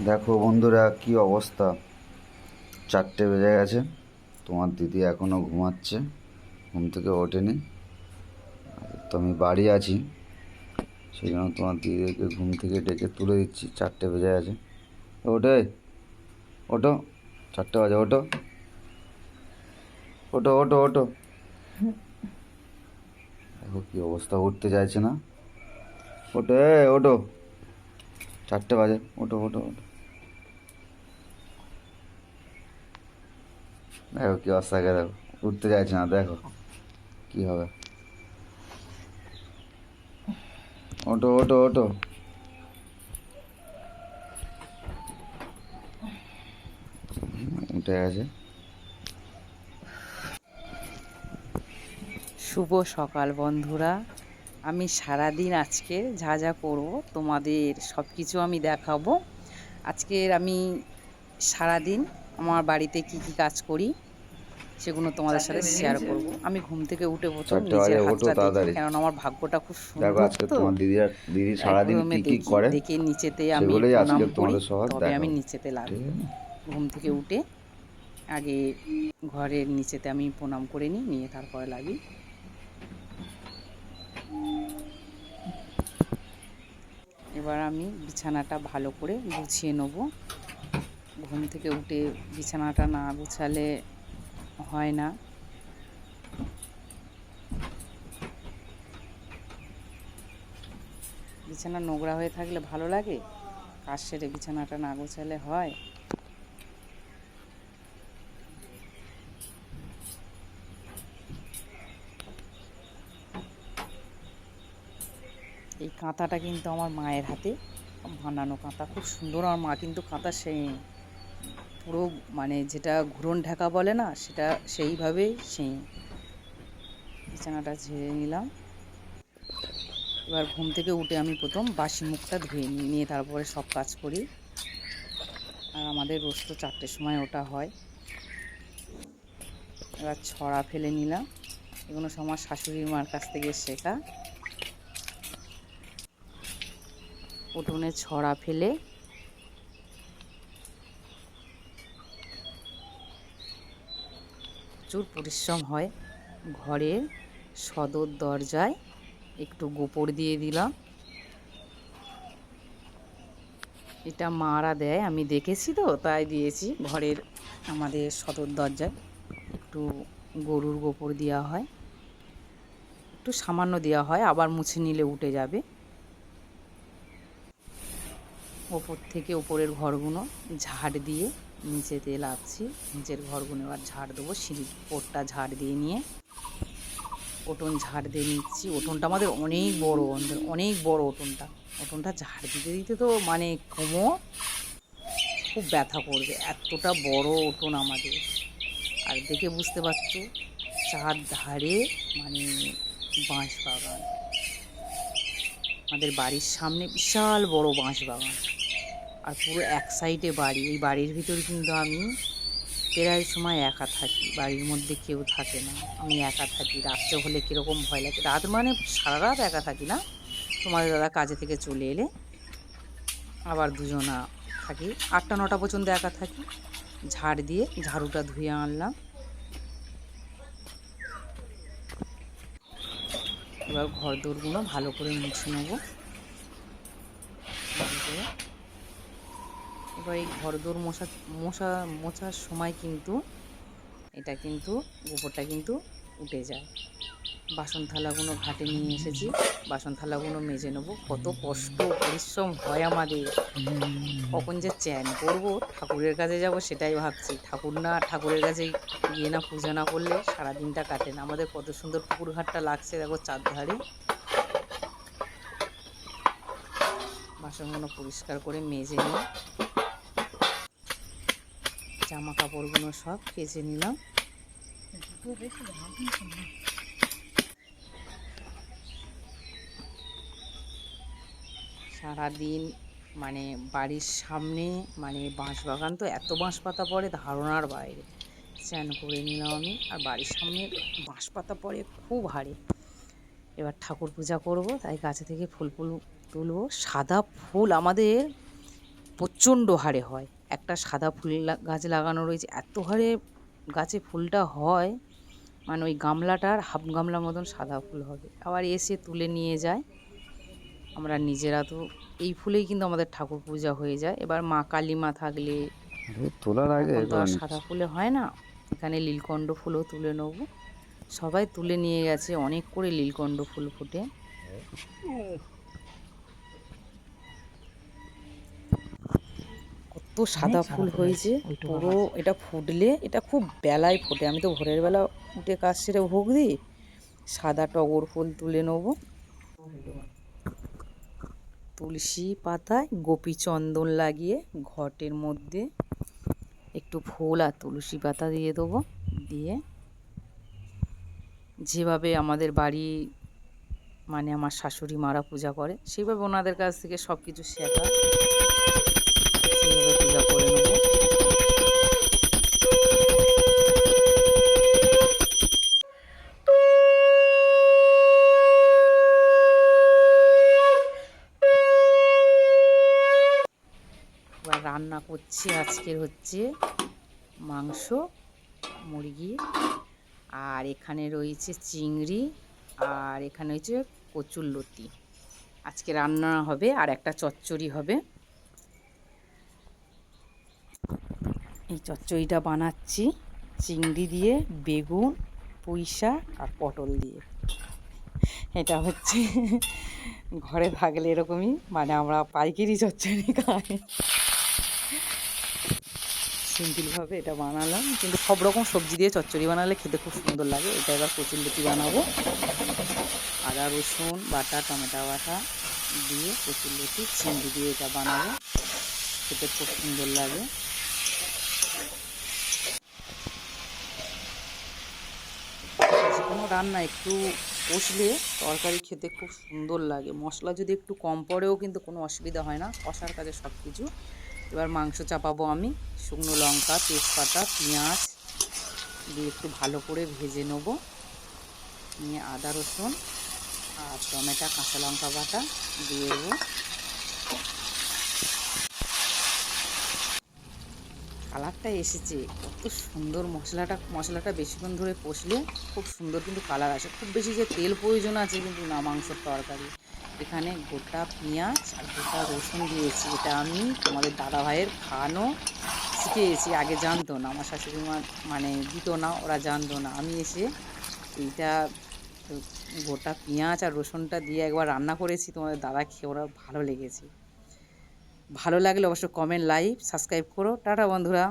দেখো বন্ধুরা কি অবস্থা। চারটে বেজে গেছে। তোমার দিদি এখনও ঘুমাচ্ছে। ঘুম থেকে ওঠেনি। তো আমি বাড়ি আছি। সেই জন্য তোমার দিদিকে ঘুম থেকে ডেকে তুলে দিচ্ছি। চারটে বেজে গেছে। ওঠে ওঠো। চারটে বাজে, ওঠো। ওঠো ওঠো ওঠো। দেখো কি অবস্থা, উঠতে চাইছে না। ওঠো, এ, ওঠো। চারটে বাজে, ওঠো ওঠো ওঠো। দেখো কি অবস্থাকে দেখো। উঠতে চাইছে না, দেখো কি হবে। ওঠো ওঠো ওঠো। উঠে গেছে। শুভ সকাল, বন্ধুরা। আমি সারাদিন আজকে যা যা করব তোমাদের সব কিছু আমি দেখাবো। আজকের আমি সারাদিন আমার বাড়িতে কি কি কাজ করি সেগুলো তোমাদের সাথে শেয়ার করব। আমি ঘুম থেকে উঠে প্রথম নিজের ওঠো হাতটা দেখি কারণ আমার ভাগ্যটা খুব দেখো সুন্দর আজকে তো। তোমার দিদি আর দিদি সারাদিন কি কি করে? দেখে নিচেতে আমি প্রণাম আজকে করি তবে আমি নিচেতে লাগি ঘুম থেকে উঠে আগে ঘরের নিচেতে আমি প্রণাম করে নিই নিয়ে তারপরে লাগি এবার আমি বিছানাটা ভালো করে গুছিয়ে নেব। ঘুম থেকে উঠে বিছানাটা না গুছালে হয় না। বিছানা নোংরা হয়ে থাকলে ভালো লাগে? কাজ সেরে বিছানাটা না গোছালে হয় এই কাঁথাটা কিন্তু আমার মায়ের হাতে। বানানো কাঁথা, খুব সুন্দর আমার মা, কিন্তু কাঁথা সেই পুরো মানে যেটা ঘুরন ঢাকা বলে না, সেটা সেইভাবেই সেই বিছানাটা ঝেড়ে নিলাম। এবার ঘুম থেকে উঠে আমি প্রথম বাসি মুখটা ধুয়ে নিই, নিয়ে তারপরে সব কাজ করি। আর আমাদের রোজ তো চারটের সময় ওটা হয়। এবার ছড়া ফেলে নিলাম। এগুলো আমার শাশুড়ি মার কাছ থেকে শেখা। উঠোনে ছড়া ফেলে। প্রচুর পরিশ্রম হয় ঘরের সদর দরজায়। একটু গোবর দিয়ে দিলাম। এটা মারা দেয়, আমি দেখেছি তো, তাই দিয়েছি। ঘরের আমাদের সদর দরজায় একটু গরুর গোবর দেওয়া হয়। একটু সামান্য দেওয়া হয়, আবার মুছে নিলে উঠে যাবে। ওপর থেকে ওপরের ঘরগুলো ঝাড় দিয়ে নিচেতে লাগছি নিচের ঘরগুলো এবার ঝাড় দেবো, সিঁড়ির ওপরটা ঝাড় দিয়ে নিয়ে। উঠোন ঝাড় দিয়ে নিচ্ছি। উঠোনটা আমাদের অনেক বড়, আমাদের অনেক বড় উঠোনটা উঠোনটা ঝাড় দিতে দিতে তো মানে কোমো খুব ব্যথা করবে। এতটা বড় উঠোন আমাদের। আর দেখে বুঝতে পারছ চার ধারে মানে বাঁশ বাগান আমাদের বাড়ির সামনে বিশাল বড় বাঁশ বাগান আর পুরো এক সাইডে বাড়ি। এই বাড়ির ভিতর কিন্তু আমি প্রায় সময় একা থাকি। বাড়ির মধ্যে কেউ থাকে না। আমি একা থাকি। রাত্রে হলে কীরকম ভয় লাগে? রাত মানে সারা রাত একা থাকি না। তোমাদের দাদা কাজে থেকে চলে এলে আবার দুজনা থাকি। আটটা, নটা পর্যন্ত একা থাকি। ঝাড় দিয়ে ঝাড়ুটা ধুয়ে আনলাম। এবার ঘর দৌড়গুলো ভালো করে মুছে নেব। ভালো করে। এবার এই ঘর দৌড় মশা মশা, মোছার সময় কিন্তু এটা কিন্তু গোবরটা কিন্তু উঠে যায়। বাসন থালাগুলো ঘাটে নিয়ে এসেছি, বাসন থালাগুলো মেজে নেব। কত কষ্ট, পরিশ্রম হয় আমাদের। কখন যে চ্যান করব, ঠাকুরের কাছে যাব সেটাই ভাবছি। ঠাকুর না, ঠাকুরের কাছে গিয়ে না পূজা না করলে সারাদিনটা কাটে না। আমাদের কত সুন্দর পুকুর ঘাটটা লাগছে, দেখো চারধারে বাসনগুলো পরিষ্কার করে মেজে নিই। জামা কাপড়গুলো সব কেচে নিলাম। সারাদিন মানে বাড়ির সামনে মানে বাঁশ বাগান তো এত বাঁশ পাতা পড়ে ধারণার বাইরে। স্নান করে নিলাম আমি, আর বাড়ির সামনে বাঁশ পাতা পড়ে খুব হারে এবার ঠাকুর পূজা করব, তাই গাছে থেকে ফুল ফুল তুলবো। সাদা ফুল আমাদের প্রচণ্ড হারে হয়। একটা সাদা ফুল গাছ লাগানো রয়েছে। এত হারে গাছে ফুলটা হয় মানে ওই গামলাটার হাফ গামলা মতন সাদা ফুল হবে। আবার এসে তুলে নিয়ে যায়। আমরা নিজেরা তো এই ফুলেই কিন্তু আমাদের ঠাকুর পূজা হয়ে যায়। এবার মা কালী মা থাকলে তোলার আগে তো আর সাদা ফুলে হয় না। এখানে লীলকণ্ঠ ফুলও তুলে নেব। সবাই তুলে নিয়ে গেছে অনেক করে লীলকণ্ঠ ফুল ফুটে। কত সাদা ফুল হয়েছে পুরো এটা ফুটলে এটা খুব বেলায় ফোটে। আমি তো ভোরের বেলা উঠে কাজ সেরে ভোগ দিই সাদা টগর ফুল তুলে নেব। তুলসী পাতায় গোপী চন্দন লাগিয়ে ঘটের মধ্যে একটু ফুল আর তুলসী পাতা দিয়ে দেবো দিয়ে যেভাবে আমাদের বাড়ি মানে আমার শাশুড়ি মারা পূজা করে সেইভাবে ওনাদের কাছ থেকে সব কিছু শেখা সেইভাবে পূজা করে নেব এবার করছি আজকের হচ্ছে মাংস, মুরগি, আর এখানে রয়েছে চিংড়ি, আর এখানে রয়েছে কচুর লতি। আজকে রান্না হবে আর একটা চচ্চড়ি হবে। এই চচ্চড়িটা বানাচ্ছি চিংড়ি দিয়ে, বেগুন, পুঁই শাক আর পটল দিয়ে। এটা হচ্ছে ঘরে থাকলে এরকমই মানে আমরা পাইকারি চচ্চড়ি খাই। সিম্পলভাবে এটা বানালাম। কিন্তু সব রকম সবজি দিয়ে চচ্চড়ি বানালে খেতে খুব সুন্দর লাগে। এটা এবার কচুর লুচি বানাবো। আদা, রসুন, বাটা, টমেটো বাটা দিয়ে কচুর লুচি চিংড়ি দিয়ে এটা বানাবো। খেতে খুব সুন্দর লাগে। কোনো রান্না একটু কষলে তরকারি খেতে খুব সুন্দর লাগে। মশলা যদি একটু কম পড়েও কিন্তু কোনো অসুবিধা হয় না। কষার কাজে সব কিছু এবার মাংস চাপাবো আমি। শুকনো লঙ্কা, তেজপাতা, পেঁয়াজ দিয়ে একটু ভালো করে ভেজে নেব। নিয়ে আদা রসুন আর টমেটো, কাঁচা লঙ্কা বাটা দিয়ে দেবো। কালারটা এসেছে। কত সুন্দর মশলাটা মশলাটা বেশিক্ষণ ধরে কষলে খুব সুন্দর কিন্তু কালার আসে। খুব বেশি যে তেল প্রয়োজন আছে কিন্তু না মাংসর তরকারি। এখানে গোটা পেঁয়াজ আর গোটা রসুন দিয়েছি। এটা আমি আমাদের দাদা ভাইয়ের খাওয়ানো শিখেছি আগে জানতো না, আমার শাশুড়ি মা মানে দিত না, ওরা জানতো না। আমি এসে এইটা গোটা পেঁয়াজ আর রসুনটা দিয়ে একবার রান্না করেছি তোমাদের দাদা খেয়ে ওরা ভালো লেগেছে। ভালো লাগলে অবশ্যই কমেন্ট লাইক সাবস্ক্রাইব করো। টাটা বন্ধুরা।